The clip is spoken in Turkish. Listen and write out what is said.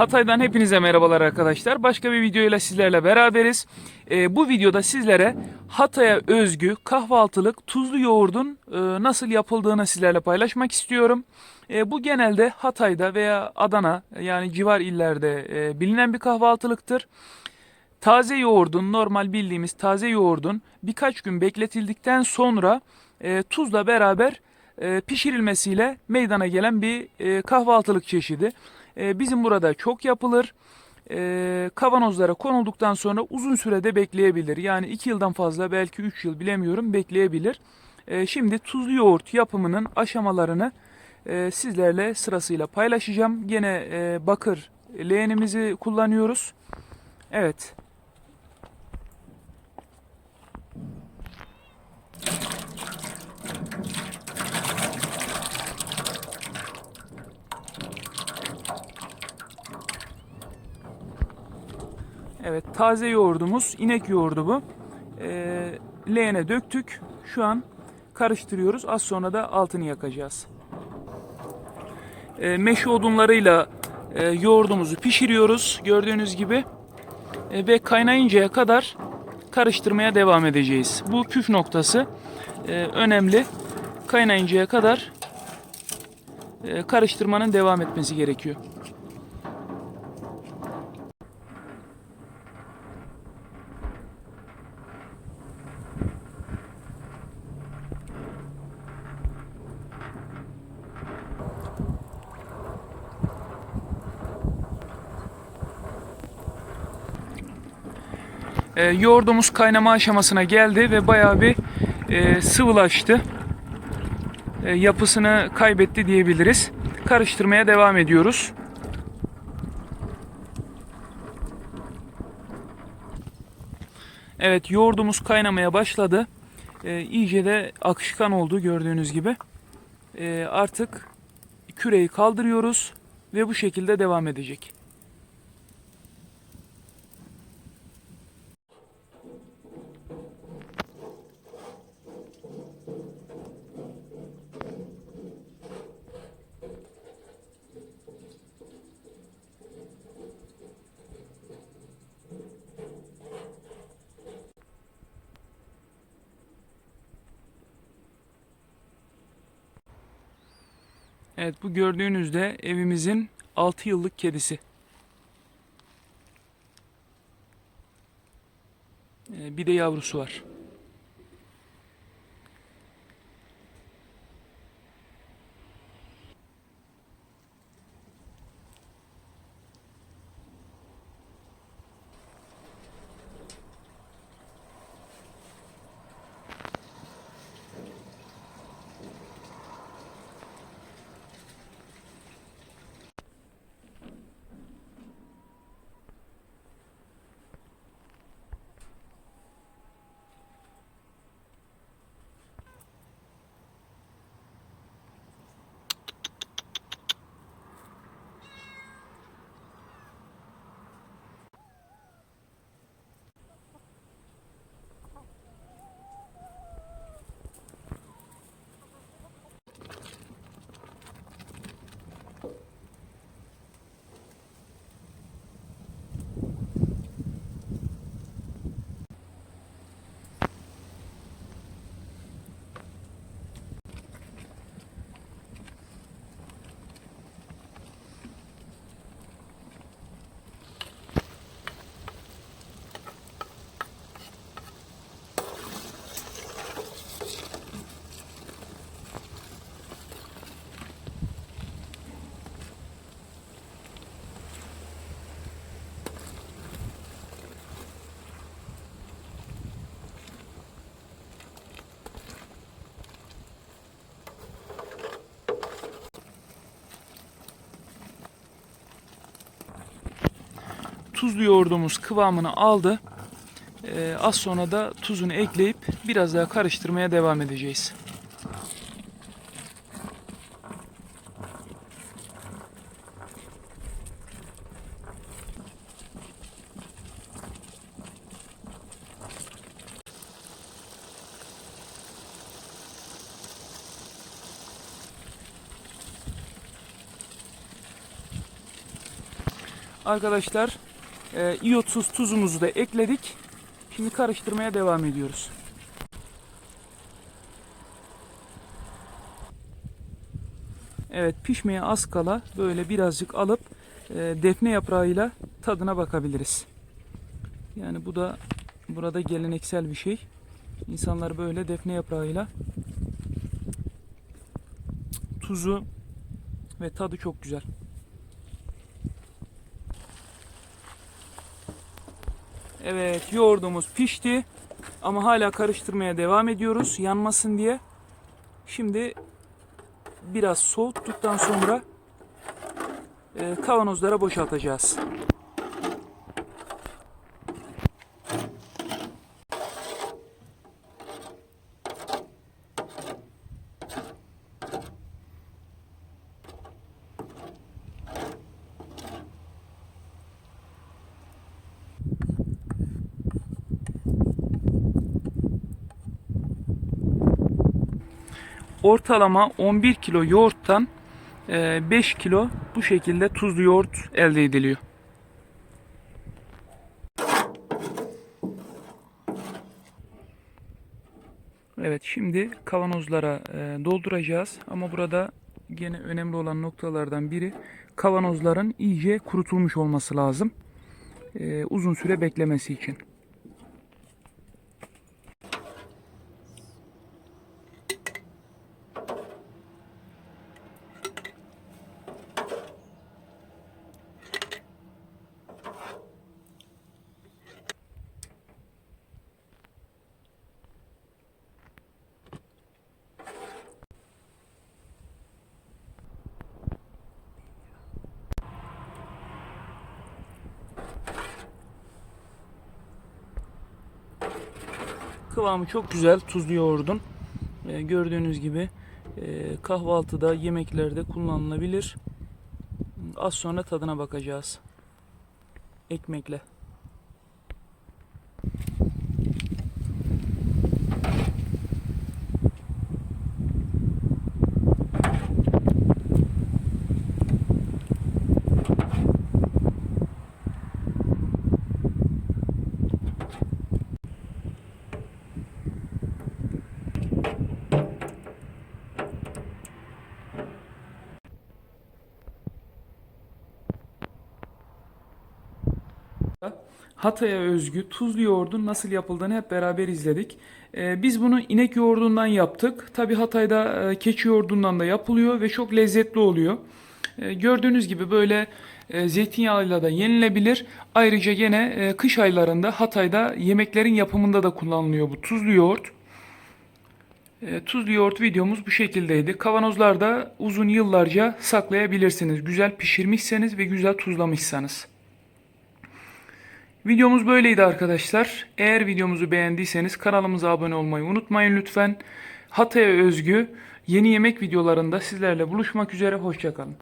Hatay'dan hepinize merhabalar arkadaşlar. Başka bir videoyla sizlerle beraberiz. Ee, bu videoda sizlere Hatay'a özgü kahvaltılık tuzlu yoğurdun e, nasıl yapıldığını sizlerle paylaşmak istiyorum. E, bu genelde Hatay'da veya Adana yani civar illerde e, bilinen bir kahvaltılıktır. Taze yoğurdun, normal bildiğimiz taze yoğurdun birkaç gün bekletildikten sonra e, tuzla beraber e, pişirilmesiyle meydana gelen bir e, kahvaltılık çeşidi. E, bizim burada çok yapılır. E, kavanozlara konulduktan sonra uzun sürede bekleyebilir. Yani 2 yıldan fazla belki 3 yıl bilemiyorum bekleyebilir. E, şimdi tuzlu yoğurt yapımının aşamalarını e, sizlerle sırasıyla paylaşacağım. Gene e, bakır leğenimizi kullanıyoruz. Evet. Evet taze yoğurdumuz inek yoğurdu bu. Ee, leğene döktük. Şu an karıştırıyoruz. Az sonra da altını yakacağız. Ee, meşe odunlarıyla e, yoğurdumuzu pişiriyoruz. Gördüğünüz gibi. E, ve kaynayıncaya kadar karıştırmaya devam edeceğiz. Bu püf noktası e, önemli. Kaynayıncaya kadar e, karıştırmanın devam etmesi gerekiyor. E, yoğurdumuz kaynama aşamasına geldi ve bayağı bir e, sıvılaştı. E, yapısını kaybetti diyebiliriz. Karıştırmaya devam ediyoruz. Evet yoğurdumuz kaynamaya başladı. E, iyice de akışkan oldu gördüğünüz gibi. E, artık küreyi kaldırıyoruz ve bu şekilde devam edecek. Evet bu gördüğünüzde evimizin 6 yıllık kedisi. Ee, Bir de yavrusu var. tuzlu yoğurdumuz kıvamını aldı. Ee, az sonra da tuzunu ekleyip biraz daha karıştırmaya devam edeceğiz. Arkadaşlar e, iyotsuz tuzumuzu da ekledik. Şimdi karıştırmaya devam ediyoruz. Evet pişmeye az kala böyle birazcık alıp e, defne yaprağıyla tadına bakabiliriz. Yani bu da burada geleneksel bir şey. İnsanlar böyle defne yaprağıyla tuzu ve tadı çok güzel. Evet yoğurdumuz pişti ama hala karıştırmaya devam ediyoruz yanmasın diye. Şimdi biraz soğuttuktan sonra e, kavanozlara boşaltacağız. Ortalama 11 kilo yoğurttan e, 5 kilo bu şekilde tuzlu yoğurt elde ediliyor. Evet şimdi kavanozlara e, dolduracağız ama burada gene önemli olan noktalardan biri kavanozların iyice kurutulmuş olması lazım. E, uzun süre beklemesi için. Kıvamı çok güzel tuzlu yoğurdun. Ee, gördüğünüz gibi e, kahvaltıda, yemeklerde kullanılabilir. Az sonra tadına bakacağız. Ekmekle. Hatay'a özgü tuzlu yoğurdun nasıl yapıldığını hep beraber izledik. Ee, biz bunu inek yoğurdundan yaptık. Tabi Hatay'da e, keçi yoğurdundan da yapılıyor ve çok lezzetli oluyor. Ee, gördüğünüz gibi böyle e, zeytinyağıyla da yenilebilir. Ayrıca gene e, kış aylarında Hatay'da yemeklerin yapımında da kullanılıyor bu tuzlu yoğurt. Tuzlu yoğurt videomuz bu şekildeydi. Kavanozlarda uzun yıllarca saklayabilirsiniz. Güzel pişirmişseniz ve güzel tuzlamışsanız. Videomuz böyleydi arkadaşlar. Eğer videomuzu beğendiyseniz kanalımıza abone olmayı unutmayın lütfen. Hatay'a özgü yeni yemek videolarında sizlerle buluşmak üzere. Hoşçakalın.